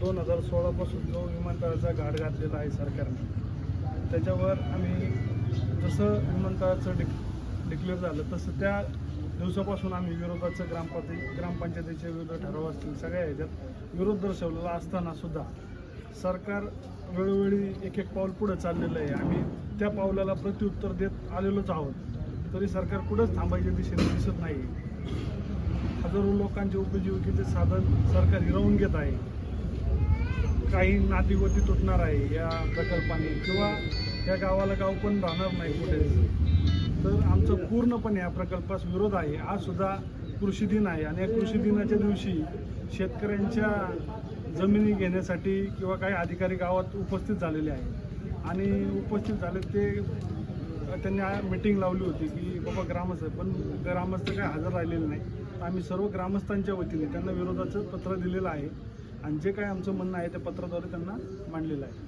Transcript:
दोन हजार सोळापासून जो विमानतळाचा घाट घातलेला आहे सरकारने त्याच्यावर आम्ही जसं विमानतळाचं डिक डिक्लेअर झालं तसं त्या दिवसापासून आम्ही विरोधाचं ग्रामपंचायत ग्रामपंचायतीच्या विरुद्ध ठराव असतील सगळ्या ह्याच्यात विरोध दर्शवलेला असताना सुद्धा सरकार वेळोवेळी एक एक पाऊल पुढे चाललेलं आहे. आम्ही त्या पावलाला प्रत्युत्तर देत आलेलोच आहोत. तरी सरकार कुठंच थांबायच्या दिशेने दिसत नाही. हजारो लोकांचे उपजीविकेचे साधन सरकार हिरावून घेत आहे. काही नातीगोती तुटणार आहे या प्रकल्पाने किंवा या गावाला गाव पण राहणार नाही कुठे. तर आमचं पूर्णपणे या प्रकल्पास विरोध आहे. आज सुद्धा कृषी दिन आहे आणि या कृषी दिनाच्या दिवशी शेतकऱ्यांच्या जमिनी घेण्यासाठी किंवा काही अधिकारी गावात उपस्थित झालेले आहे आणि उपस्थित झाले ते त्यांनी मिटिंग लावली होती की बाबा ग्रामस्थ पण ग्रामस्थ काही हजर राहिलेले नाही आम्ही सर्व ग्रामस्थांच्या वतीने त्यांना विरोधाचं पत्र दिलेलं आहे. आणि जे काय आमचं म्हणणं आहे ते पत्राद्वारे त्यांना मांडलेलं आहे.